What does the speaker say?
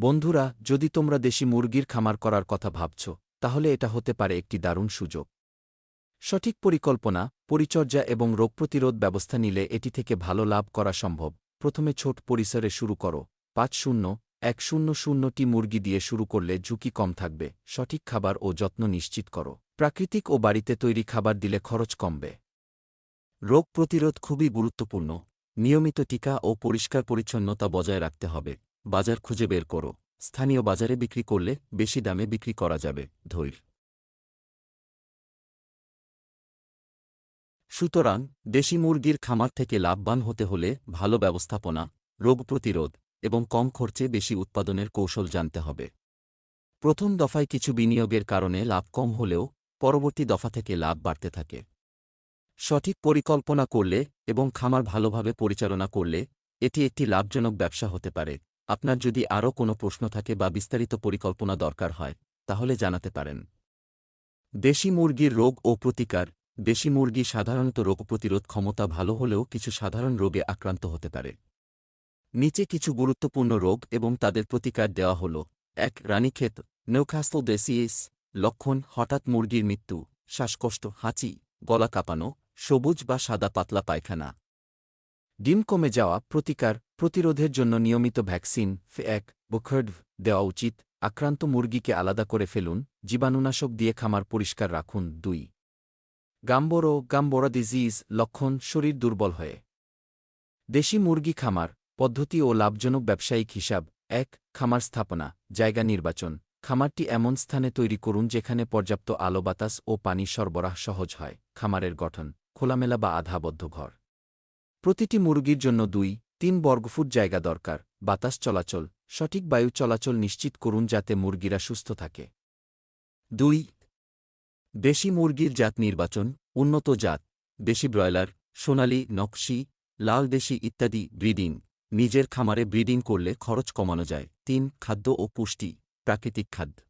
বন্ধুরা, যদি তোমরা দেশি মুরগির খামার করার কথা ভাবছ, তাহলে এটা হতে পারে একটি দারুণ সুযোগ। সঠিক পরিকল্পনা, পরিচর্যা এবং রোগ প্রতিরোধ ব্যবস্থা নিলে এটি থেকে ভালো লাভ করা সম্ভব। প্রথমে ছোট পরিসরে শুরু করো। পাঁচ শূন্য, এক শূন্য শূন্যটি মুরগি দিয়ে শুরু করলে ঝুঁকি কম থাকবে। সঠিক খাবার ও যত্ন নিশ্চিত করো। প্রাকৃতিক ও বাড়িতে তৈরি খাবার দিলে খরচ কমবে। রোগ প্রতিরোধ খুবই গুরুত্বপূর্ণ। নিয়মিত টিকা ও পরিষ্কার পরিচ্ছন্নতা বজায় রাখতে হবে। বাজার খুঁজে বের করো। স্থানীয় বাজারে বিক্রি করলে বেশি দামে বিক্রি করা যাবে, ধৈর্য। সুতরাং, দেশি মুরগির খামার থেকে লাভবান হতে হলে ভালো ব্যবস্থাপনা, রোগ প্রতিরোধ এবং কম খরচে বেশি উৎপাদনের কৌশল জানতে হবে। প্রথম দফায় কিছু বিনিয়োগের কারণে লাভ কম হলেও পরবর্তী দফা থেকে লাভ বাড়তে থাকে। সঠিক পরিকল্পনা করলে এবং খামার ভালোভাবে পরিচালনা করলে এটি একটি লাভজনক ব্যবসা হতে পারে। আপনার যদি আরও কোনো প্রশ্ন থাকে বা বিস্তারিত পরিকল্পনা দরকার হয়, তাহলে জানাতে পারেন। দেশি মুরগির রোগ ও প্রতিকার। দেশি মুরগি সাধারণত রোগ প্রতিরোধ ক্ষমতা ভালো হলেও কিছু সাধারণ রোগে আক্রান্ত হতে পারে। নিচে কিছু গুরুত্বপূর্ণ রোগ এবং তাদের প্রতিকার দেওয়া হল। এক, রানীক্ষেত। নৌখাস্তল দেসিয়েস লক্ষণ, হঠাৎ মুরগির মৃত্যু, শ্বাসকষ্ট, হাঁচি, গলা কাঁপানো, সবুজ বা সাদা পাতলা পায়খানা। ডিম কমে যাওয়া প্রতিকার প্রতিরোধের জন্য নিয়মিত ভ্যাকসিন ফে এক বুখার্ড দেওয়া উচিত, আক্রান্ত মুরগিকে আলাদা করে ফেলুন, জীবাণুনাশক দিয়ে খামার পরিষ্কার রাখুন। দুই, গাম্বোরো গাম্বোরা ডিজিজ লক্ষণ শরীর দুর্বল হয়ে। দেশি মুরগি খামার পদ্ধতি ও লাভজনক ব্যবসায়িক হিসাব। এক, খামার স্থাপনা, জায়গা নির্বাচন। খামারটি এমন স্থানে তৈরি করুন যেখানে পর্যাপ্ত আলো বাতাস ও পানি সরবরাহ সহজ হয়। খামারের গঠন, খোলামেলা বা আধাবদ্ধ ঘর। প্রতিটি মুরগির জন্য দুই, তিন বর্গফুট জায়গা দরকার, বাতাস চলাচল, সঠিক বায়ু চলাচল নিশ্চিত করুন যাতে মুরগিরা সুস্থ থাকে। দুই, দেশি মুরগির জাত নির্বাচন, উন্নত জাত, দেশি ব্রয়লার, সোনালি, নকশি, লাল দেশি ইত্যাদি ব্রিডিং, নিজের খামারে ব্রিডিং করলে খরচ কমানো যায়। তিন, খাদ্য ও পুষ্টি, প্রাকৃতিক খাদ্য।